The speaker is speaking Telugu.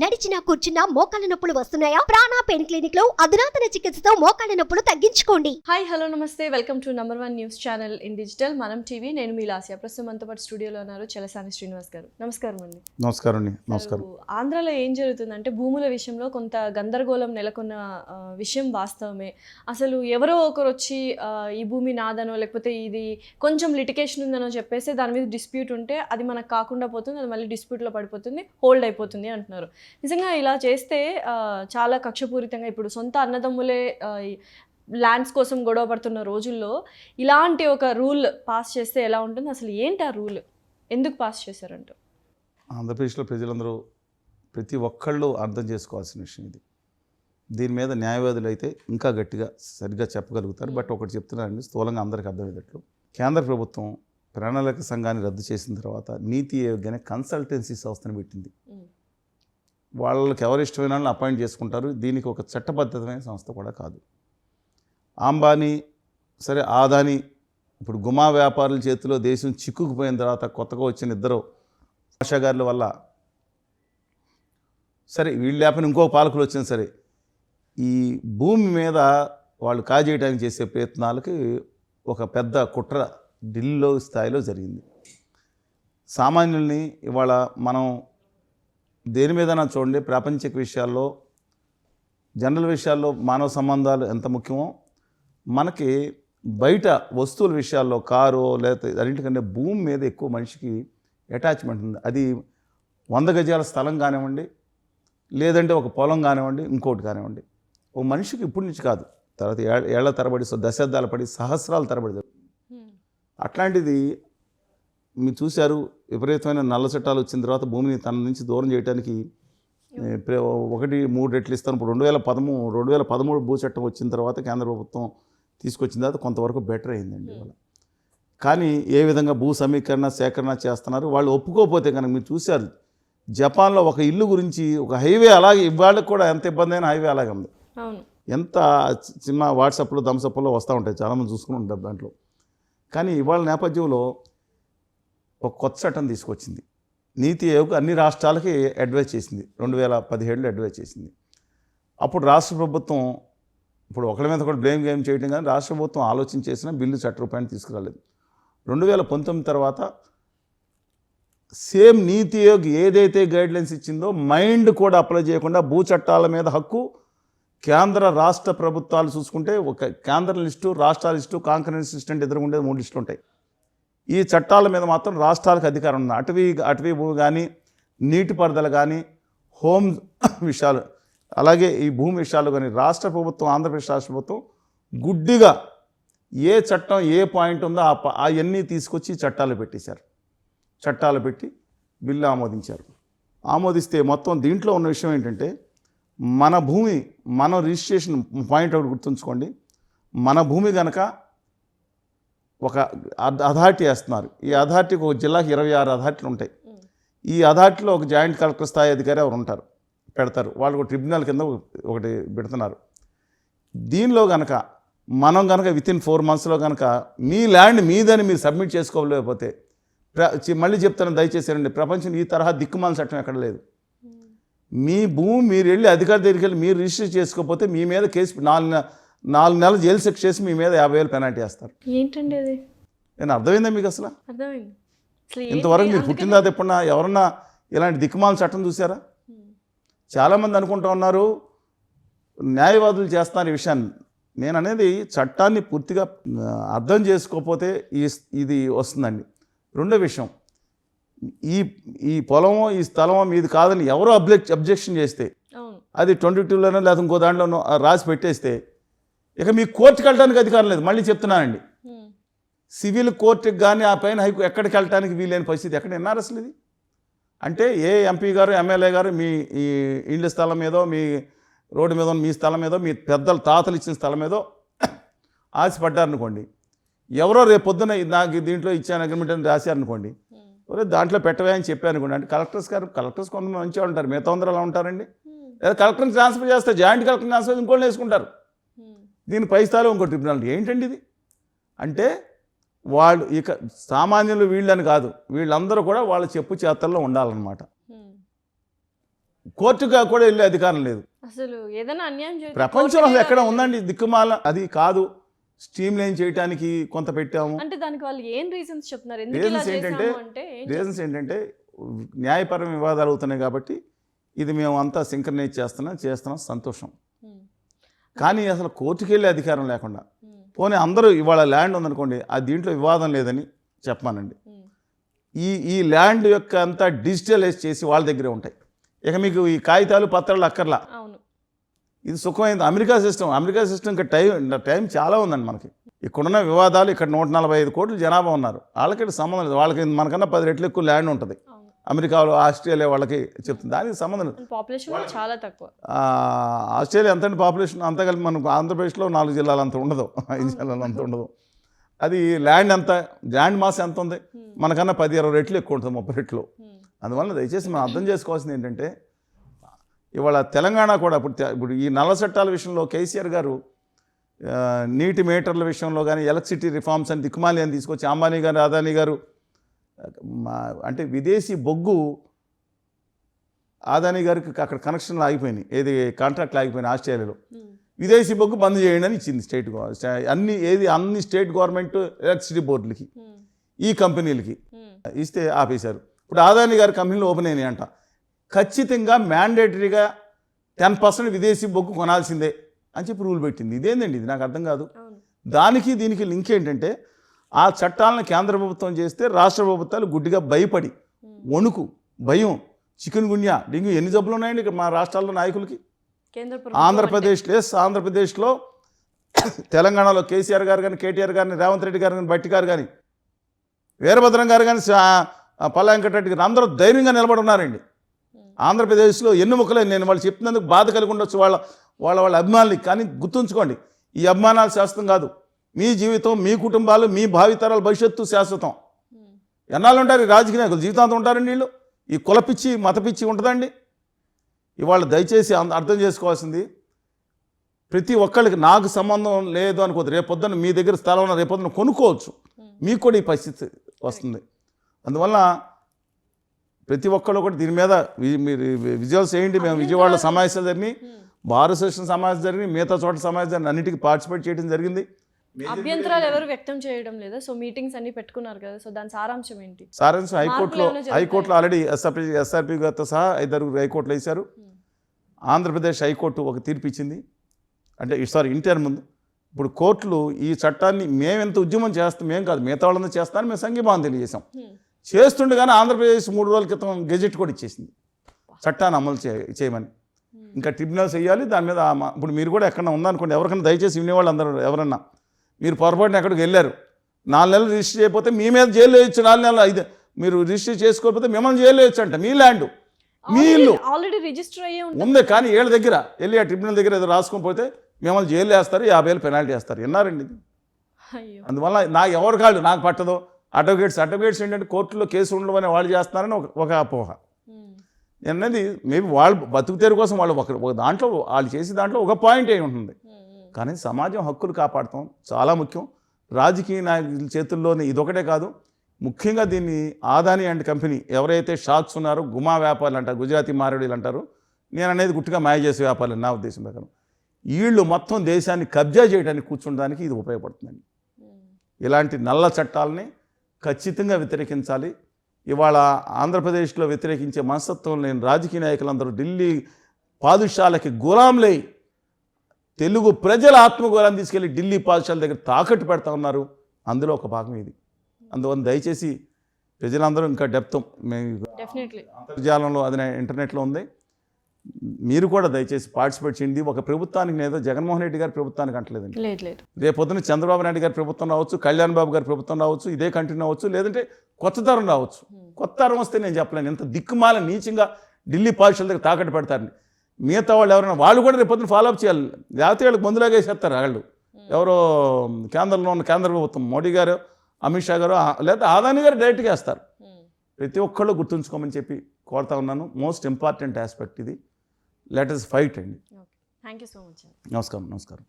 నడిచినా కూర్చున్నా మోకాళ్ళ నొప్పులు వస్తున్నాయా? ప్రాణా పెయిన్ క్లినిక్లో అధునాతన చికిత్సతో మోకాళ్ళ నొప్పులు తగ్గించుకోండి. హాయ్ హలో నమస్తే. Welcome to number one news channel in digital. మనం టీవీ నేను మీ లాస్య. ప్రస్తుతం మనతో పాటు స్టూడియోలో ఉన్నారు చలసాని శ్రీనివాస్ గారు. నమస్కారం అండి. నమస్కారం అండి. నమస్కారం. ఆంధ్రాలో ఏం జరుగుతుందంటే భూముల విషయంలో కొంత గందరగోళం నెలకొన్న విషయం వాస్తవమే. అసలు ఎవరో ఒకరు వచ్చి ఈ భూమి నాదనో లేకపోతే ఇది కొంచెం లిటికేషన్ ఉందనో చెప్పేసి దాని మీద డిస్ప్యూట్ ఉంటే అది మనకు కాకుండా పోతుంది అది మళ్ళీ డిస్ప్యూట్లో పడిపోతుంది హోల్డ్ అయిపోతుంది అంటున్నారు. నిజంగా ఇలా చేస్తే చాలా కక్షపూరితంగా ఇప్పుడు సొంత అన్నదమ్ములే ల్యాండ్స్ కోసం గొడవ పడుతున్న రోజుల్లో ఇలాంటి ఒక రూల్ పాస్ చేస్తే ఎలా ఉంటుంది? అసలు ఏంటి ఆ రూల్? ఎందుకు పాస్ చేశారంట? ఆంధ్రప్రదేశ్లో ప్రజలందరూ ప్రతి ఒక్కళ్ళు అర్థం చేసుకోవాల్సిన విషయం ఇది. దీని మీద న్యాయవాదులు అయితే ఇంకా గట్టిగా సరిగ్గా చెప్పగలుగుతారు. బట్ ఒకటి చెప్తున్నానండి స్థూలంగా అందరికీ అర్థమయ్యేటట్లు. కేంద్ర ప్రభుత్వం ప్రణాళిక సంఘాన్ని రద్దు చేసిన తర్వాత నీతి ఆయోగ్ అనే కన్సల్టెన్సీ సంస్థను పెట్టింది. వాళ్ళకి ఎవరు ఇష్టమైన వాళ్ళని అపాయింట్ చేసుకుంటారు. దీనికి ఒక చట్టబద్ధమైన సంస్థ కూడా కాదు. అంబానీ సరే ఆదాని ఇప్పుడు గుమా వ్యాపారుల చేతిలో దేశం చిక్కుకుపోయిన తర్వాత కొత్తగా వచ్చిన ఇద్దరు భాషాగారుల వల్ల సరే వీళ్ళు లేకపోయినా ఇంకో పాలకులు వచ్చినా సరే ఈ భూమి మీద వాళ్ళు కాజేయడానికి చేసే ప్రయత్నాలకి ఒక పెద్ద కుట్ర ఢిల్లీలో స్థాయిలో జరిగింది. సామాన్యుల్ని ఇవాళ మనం దేని మీదైనా చూడండి ప్రాపంచిక విషయాల్లో జనరల్ విషయాల్లో మానవ సంబంధాలు ఎంత ముఖ్యమో మనకి బయట వస్తువుల విషయాల్లో కారు లేకపోతే అన్నింటికంటే భూమి మీద ఎక్కువ మనిషికి అటాచ్మెంట్ ఉంది. అది వంద గజాల స్థలం కానివ్వండి లేదంటే ఒక పొలం కానివ్వండి ఇంకోటి కానివ్వండి. ఓ మనిషికి ఇప్పటి నుంచి కాదు. తర్వాత ఏళ్ళ తరబడి సో దశాబ్దాల పడి సహస్రాల తరబడి. అట్లాంటిది మీరు చూశారు విపరీతమైన నల్ల చట్టాలు వచ్చిన తర్వాత భూమిని తన నుంచి దూరం చేయడానికి ఒకటి మూడు రెట్లు ఇస్తాను. ఇప్పుడు రెండు వేల పదమూడు రెండు వేల పదమూడు భూ చట్టం వచ్చిన తర్వాత కేంద్ర ప్రభుత్వం తీసుకొచ్చిన తర్వాత కొంతవరకు బెటర్ అయిందండి ఇవాళ. కానీ ఏ విధంగా భూ సమీకరణ సేకరణ చేస్తున్నారు వాళ్ళు ఒప్పుకోకపోతే కనుక మీరు చూశారు జపాన్లో ఒక ఇల్లు గురించి ఒక హైవే అలాగే ఇవాళ కూడా ఎంత ఇబ్బంది అయిన హైవే అలాగే ఉంది. ఎంత చిన్న వాట్సాప్లో థమ్సప్లో వస్తూ ఉంటాయి చాలామంది చూసుకుని ఉంటారు దాంట్లో. కానీ ఇవాళ నేపథ్యంలో ఒక కొత్త చట్టం తీసుకొచ్చింది. నీతి ఆయోగ్ అన్ని రాష్ట్రాలకి అడ్వైజ్ చేసింది. రెండు వేల పదిహేడులో అడ్వైజ్ చేసింది. అప్పుడు రాష్ట్ర ప్రభుత్వం ఇప్పుడు ఒకరి మీద కూడా బ్లేమ్ గేమ్ చేయడం కానీ రాష్ట్ర ప్రభుత్వం ఆలోచన చేసిన బిల్లు చట్ట రూపాయలు తీసుకురాలేదు. రెండు వేల పంతొమ్మిది తర్వాత సేమ్ నీతి ఆయోగ్ ఏదైతే గైడ్లైన్స్ ఇచ్చిందో మైండ్ కూడా అప్లై చేయకుండా భూ చట్టాల మీద హక్కు కేంద్ర రాష్ట్ర ప్రభుత్వాలు చూసుకుంటే ఒక కేంద్ర లిస్టు రాష్ట్రాల లిస్టు కాంకరెన్స్ లిస్ట్ అంటే ఎదురుకుండేది మూడు లిస్టులు ఉంటాయి. ఈ చట్టాల మీద మాత్రం రాష్ట్రాలకు అధికారం ఉంది. అటవీ అటవీ భూమి కానీ నీటిపారుదల కానీ హోమ్ విషయాలు అలాగే ఈ భూమి విషయాలు కానీ రాష్ట్ర ప్రభుత్వం ఆంధ్రప్రదేశ్ రాష్ట్ర ప్రభుత్వం గుడ్డిగా ఏ చట్టం ఏ పాయింట్ ఉందో ఆ అవన్నీ తీసుకొచ్చి చట్టాలు పెట్టేశారు. చట్టాలు పెట్టి బిల్లు ఆమోదించారు. ఆమోదిస్తే మొత్తం దీంట్లో ఉన్న విషయం ఏంటంటే మన భూమి మన రిజిస్ట్రేషన్ పాయింట్ ఒకటి గుర్తుంచుకోండి. మన భూమి కనుక ఒక అథారిటీ వేస్తున్నారు. ఈ అథారిటీకి ఒక జిల్లాకి ఇరవై ఆరు అథారిటీలు ఉంటాయి. ఈ అథారిటీలో ఒక జాయింట్ కలెక్టర్ స్థాయి అధికారి ఎవరు ఉంటారు? పెడతారు. వాళ్ళు ఒక ట్రిబ్యునల్ కింద ఒకటి పెడుతున్నారు. దీనిలో కనుక మనం కనుక విత్ ఇన్ ఫోర్ మంత్స్లో కనుక మీ ల్యాండ్ మీదని మీరు సబ్మిట్ చేసుకోలేకపోతే ప్ర- చి- మళ్ళీ చెప్తాను దయచేసి రండి. ప్రపంచం ఈ తరహా దిక్కుమాల చట్టం ఎక్కడ లేదు. మీ భూమి మీరు వెళ్ళి అధికారి దగ్గరికి వెళ్ళి మీరు రిజిస్టర్ చేసుకోకపోతే మీ మీద కేసు నాలుగు నాలుగు నెలలు జైలు శిక్ష చేసి మీ మీద యాభై వేలు పెనాల్టీ వేస్తారు. ఏంటండి అది? నేను అర్థమైందా మీకు అసలు? అర్థమైంది? ఇంతవరకు మీరు తర్వాత ఎప్పుడన్నా ఎవరన్నా ఇలాంటి దిక్కుమాల చట్టం చూసారా. చాలామంది అనుకుంటూ ఉన్నారు న్యాయవాదులు చేస్తున్నారు ఈ విషయాన్ని. నేను అనేది చట్టాన్ని పూర్తిగా అర్థం చేసుకోకపోతే ఈ ఇది వస్తుందండి. రెండో విషయం ఈ ఈ పొలమో ఈ స్థలమో మీది కాదని ఎవరో అబ్జెక్ట్ అబ్జెక్షన్ చేస్తే అది ట్వంటీ టూలోనో లేదా ఇంకో దాంట్లోనో రాసి పెట్టేస్తే ఇక మీ కోర్టుకి వెళ్ళడానికి అధికారం లేదు మళ్ళీ చెప్తున్నానండి. సివిల్ కోర్టుకి కానీ ఆ పైన హైకో ఎక్కడికి వెళ్ళటానికి వీలైన పరిస్థితి ఎక్కడ విన్నారు అసలు ఇది అంటే ఏ ఎంపీ గారు ఎమ్మెల్యే గారు మీ ఈ ఇళ్ళ స్థలం మీదో మీ రోడ్డు మీద మీ స్థలం మీదో మీ పెద్దలు తాతలు ఇచ్చిన స్థలం మీదో ఆశపడ్డారనుకోండి ఎవరో రేపు పొద్దున నాకు దీంట్లో ఇచ్చాను అగ్రిమెంట్ అని రాశారనుకోండి. ఒరే దాంట్లో పెట్టవే అని చెప్పాను అనుకోండి అంటే కలెక్టర్స్ గారు కలెక్టర్స్ కొంతమంది మంచిగా ఉంటారు మిగతా అందరూ అలా ఉంటారండి. లేదా కలెక్టర్ని ట్రాన్స్ఫర్ చేస్తే జాయింట్ కలెక్టర్ ట్రాన్స్ఫర్ ఇంకోళ్ళు వేసుకుంటారు. దీని పై స్థాయిలో ఇంకో ట్రిబ్యునల్ ఏంటండి ఇది? అంటే వాళ్ళు ఇక సామాన్యులు వీళ్ళని కాదు వీళ్ళందరూ కూడా వాళ్ళ చెప్పు చేతల్లో ఉండాలన్నమాట. కోర్టుగా కూడా వెళ్ళే అధికారం లేదు. అసలు ఏదైనా అన్యాయం జరిగితే ప్రపంచంలో అసలు ఎక్కడ. ఉందండి? దిక్కుమాల అది కాదు. స్ట్రీమ్ లైన్ చేయడానికి కొంత పెట్టాము. అంటే దానికి వాళ్ళు ఏం రీజన్స్ చెప్తున్నారు? Reasons ఏంటంటే, రీజన్స్ ఏంటంటే న్యాయపరమైన వివాదాలు అవుతున్నాయి కాబట్టి ఇది మేము అంతా సింక్రనైజ్ చేస్తున్నాం చేస్తున్నాం సంతోషం. కానీ అసలు కోర్టుకి వెళ్ళే అధికారం లేకుండా. పోనీ అందరూ ఇవాళ ల్యాండ్ ఉందనుకోండి ఆ దీంట్లో వివాదం లేదని చెప్పమానండి ఉమ్, ఈ ఈ ల్యాండ్ యొక్క అంతా డిజిటలైజ్ చేసి వాళ్ళ దగ్గరే ఉంటాయి. ఇక మీకు ఈ కాగితాలు పత్రాలు అక్కర్లా. ఇది సుఖమైంది. అమెరికా సిస్టమ్ అమెరికా సిస్టమ్ ఇంకా టైం టైం చాలా ఉందండి మనకి. ఇక్కడున్న వివాదాలు ఇక్కడ నూట నలభై ఐదు కోట్ల జనాభా ఉన్నారు. వాళ్ళకి సంబంధం లేదు. వాళ్ళకి మనకన్నా పది రెట్లు ఎక్కువ ల్యాండ్ ఉంటుంది. అమెరికాలో ఆస్ట్రేలియా వాళ్ళకి చెప్తుంది. దానికి సంబంధం పాపులేషన్ చాలా తక్కువ. ఆస్ట్రేలియా ఎంత పాపులేషన్? అంత కలిపి మనకు ఆంధ్రప్రదేశ్లో నాలుగు జిల్లాలు అంత ఉండదు. ఐదు జిల్లాలు అంత ఉండదు. అది ల్యాండ్ ఎంత ల్యాండ్ మాస్ ఎంత ఉంది? ఉమ్, మనకన్నా పది ఇరవై రెట్లు ఎక్కువ ఉంటుంది ముప్పై రెట్లు. ఉమ్, అందువల్ల దయచేసి మనం అర్థం చేసుకోవాల్సింది ఏంటంటే ఇవాళ తెలంగాణ కూడా ఇప్పుడు ఇప్పుడు ఈ నల్ల చట్టాల విషయంలో కేసీఆర్ గారు నీటి మీటర్ల విషయంలో కానీ ఎలక్ట్రిసిటీ రిఫార్మ్స్ అని దిక్కుమాలి అని తీసుకొచ్చి అంబానీ గారు అదానీ గారు మా అంటే విదేశీ బొగ్గు అదానీ గారికి అక్కడ కనెక్షన్లు ఆగిపోయినాయి. ఏది కాంట్రాక్ట్లు ఆగిపోయినాయి ఆస్ట్రేలియాలో. విదేశీ బొగ్గు బంద్ చేయండి అని ఇచ్చింది స్టేట్ అన్ని ఏది అన్ని స్టేట్ గవర్నమెంట్ ఎలక్ట్రిసిటీ బోర్డులకి ఈ కంపెనీలకి ఇస్తే ఆపేశారు. ఇప్పుడు ఆదాని గారి కంపెనీలు ఓపెన్ అయినాయి అంట. ఖచ్చితంగా మ్యాండేటరీగా టెన్ పర్సెంట్ విదేశీ బొగ్గు కొనాల్సిందే అని చెప్పి రూల్ పెట్టింది. ఇదేందండి ఇది? నాకు అర్థం కాదు. దానికి దీనికి లింక్ ఏంటంటే ఆ చట్టాలను కేంద్ర ప్రభుత్వం చేస్తే రాష్ట్ర ప్రభుత్వాలు గుడ్డిగా భయపడి వణుకు భయం చికెన్ గున్యా డెంగ్యూ ఎన్ని జబ్బులు ఉన్నాయండి ఇక్కడ మా రాష్ట్రాల్లో నాయకులకి? ఆంధ్రప్రదేశ్ ఎస్ ఆంధ్రప్రదేశ్లో తెలంగాణలో కేసీఆర్ గారు కానీ కేటీఆర్ గారిని రేవంత్ రెడ్డి గారు కానీ బట్టి గారు కానీ వీరభద్రం గారు కానీ పల్లా వెంకటరెడ్డి గారు అందరూ ధైర్యంగా నిలబడి ఉన్నారండి. ఆంధ్రప్రదేశ్లో ఎన్ని ముక్కలే నేను వాళ్ళు చెప్పినందుకు బాధ కలిగి ఉండొచ్చు వాళ్ళ వాళ్ళ వాళ్ళ అభిమానులకి. కానీ గుర్తుంచుకోండి ఈ అభిమానాలు శాశ్వతం కాదు. మీ జీవితం మీ కుటుంబాలు మీ భావితరాల భవిష్యత్తు శాశ్వతం. ఎన్నాళ్ళు ఉంటారు ఈ రాజకీయ నాయకులు జీవితాంతం ఉంటారండి వీళ్ళు? ఈ కులపిచ్చి మతపిచ్చి ఉంటుందండి. ఇవాళ దయచేసి అర్థం చేసుకోవాల్సింది ప్రతి ఒక్కళ్ళకి నాకు సంబంధం లేదు అనుకోదు రేపొద్దున మీ దగ్గర స్థలం ఉన్న రేపొద్దున కొనుక్కోవచ్చు. మీకు కూడా ఈ పరిస్థితి వస్తుంది. అందువల్ల ప్రతి ఒక్కళ్ళు కూడా దీని మీద మీరు విజువల్స్ చేయండి మేము విజయవాడలో సమావేశాలు జరిగినాయి. అసోసియేషన్ సమావేశం జరిగింది మిగతా చోట సమావేశం జరిగింది అన్నిటికీ పార్టిసిపేట్ చేయడం జరిగింది. అభ్యంతరాలు ఎవరు వ్యక్తం చేయడం లేదా? సో మీటింగ్స్ అన్ని పెట్టుకున్నారు కదా. సో దాని సారాంశం ఏంటి? సారాంశం హైకోర్టులో? హైకోర్టులో ఆల్రెడీ ఎస్ఆర్పి ఎస్ఆర్పి గారితో సహా ఐదారుగురు హైకోర్టులో వేశారు. ఉమ్, ఆంధ్రప్రదేశ్ హైకోర్టు ఒక తీర్పు ఇచ్చింది. అంటే సారీ ఇంటర్ ముందు ఇప్పుడు కోర్టులు ఈ చట్టాన్ని మేము ఎంత ఉద్యమం చేస్తాం మేము కాదు మిగతా వాళ్ళందరూ చేస్తామని మేము సంఘీభావం తెలియజేసాం ఉమ్, చేస్తుండగానే ఆంధ్రప్రదేశ్ మూడు రోజుల క్రితం గెజెట్ కూడా ఇచ్చేసింది. చట్టాన్ని అమలు చే చేయమని. ఉమ్, ఇంకా ట్రిబ్యునల్స్ వేయాలి దాని మీద ఇప్పుడు మీరు కూడా ఎక్కడన్నా ఉందనుకోండి ఎవరికైనా దయచేసి వినేవాళ్ళు అందరూ ఎవరన్నా. మీరు పొరపాటున ఎక్కడికి వెళ్ళారు. నాలుగు నెలలు రిజిస్టర్ చేయకపోతే మీ మీద జైలు వేయచ్చు నాలుగు నెలలు ఐదు మీరు రిజిస్టర్ చేసుకోకపోతే మిమ్మల్ని జైలు వేయచ్చు అంట మీ ల్యాండ్ మీ ఇల్లు. ఆల్రెడీ- రిజిస్టర్ అయ్యే ఉంది కానీ ఏళ్ళ దగ్గర వెళ్ళి ఆ ట్రిబ్యునల్ దగ్గర ఏదో రాసుకొని పోతే మిమ్మల్ని జైలు వేస్తారు యాభై వేలు పెనాల్టీ వేస్తారు. విన్నారండి ఇది? అందువల్ల నాకు ఎవరు కాళ్ళు నాకు పట్టదు. అడ్వకేట్స్ అడ్వకేట్స్ ఏంటంటే కోర్టులో కేసు ఉండడం అని వాళ్ళు చేస్తున్నారని ఒక ఒక అపోహ. నేను అనేది మేబీ వాళ్ళు బతుకు తెరు కోసం వాళ్ళు ఒక దాంట్లో వాళ్ళు చేసే దాంట్లో ఒక పాయింట్ అయి ఉంటుంది కానీ సమాజం హక్కులు కాపాడటం చాలా ముఖ్యం. రాజకీయ నాయకుల చేతుల్లోనే ఇదొకటే కాదు. ముఖ్యంగా దీన్ని ఆదాని అండ్ కంపెనీ ఎవరైతే షాక్స్ ఉన్నారో గుమా వ్యాపారులు అంటారు గుజరాతీ మారేడీలు అంటారు నేను అనేది గుట్టుగా మాయ చేసే వ్యాపారులు నా ఉద్దేశం ప్రకారం. వీళ్ళు మొత్తం దేశాన్ని కబ్జా చేయడానికి కూర్చుండడానికి ఇది ఉపయోగపడుతుందండి. ఇలాంటి నల్ల చట్టాలని ఖచ్చితంగా వ్యతిరేకించాలి. ఇవాళ ఆంధ్రప్రదేశ్లో వ్యతిరేకించే మనస్తత్వం లేని రాజకీయ నాయకులందరూ ఢిల్లీ పాదుషాలకి గులాంలై తెలుగు ప్రజల ఆత్మగౌరవం తీసుకెళ్ళి ఢిల్లీ పాదుషాల దగ్గర తాకట్టు పెడతా ఉన్నారు. అందులో ఒక భాగం ఇది. అందువల్ల దయచేసి ప్రజలందరూ ఇంకా డెప్త్ అంతర్జాలంలో అది ఇంటర్నెట్లో ఉంది. మీరు కూడా దయచేసి పార్టిసిపేట్ చేయండి. ఒక ప్రభుత్వానికి నేను జగన్మోహన్ రెడ్డి గారి ప్రభుత్వానికి అంటలేదండి. లేదు లేదు. రేపొద్దున చంద్రబాబు నాయుడు గారి ప్రభుత్వం రావచ్చు కళ్యాణ్ బాబు గారి ప్రభుత్వం రావచ్చు ఇదే కంటిన్యూ అవ్వచ్చు లేదంటే కొత్త తరం రావచ్చు. కొత్త తరం వస్తే నేను చెప్పలేను. ఎంత దిక్కుమాల నీచంగా ఢిల్లీ పాలిషల దగ్గర తాకట్టు పెడతారని మిగతా వాళ్ళు ఎవరైనా వాళ్ళు కూడా రేపొద్దున ఫాలో అప్ చేయాలి. లేకపోతే వాళ్ళకి ముందులాగా వేసేస్తారు వాళ్ళు. ఎవరో కేంద్రంలో ఉన్న కేంద్ర ప్రభుత్వం మోడీ గారు అమిత్ షా గారు లేదా ఆదాని గారు డైరెక్ట్గా వేస్తారు. ప్రతి ఒక్కళ్ళు గుర్తుంచుకోమని చెప్పి కోరుతా ఉన్నాను. మోస్ట్ ఇంపార్టెంట్ ఆస్పెక్ట్ ఇది. లెట్ ఇస్ ఫైట్ అండి. థ్యాంక్ యూ సో మచ్ నమస్కారం నమస్కారం.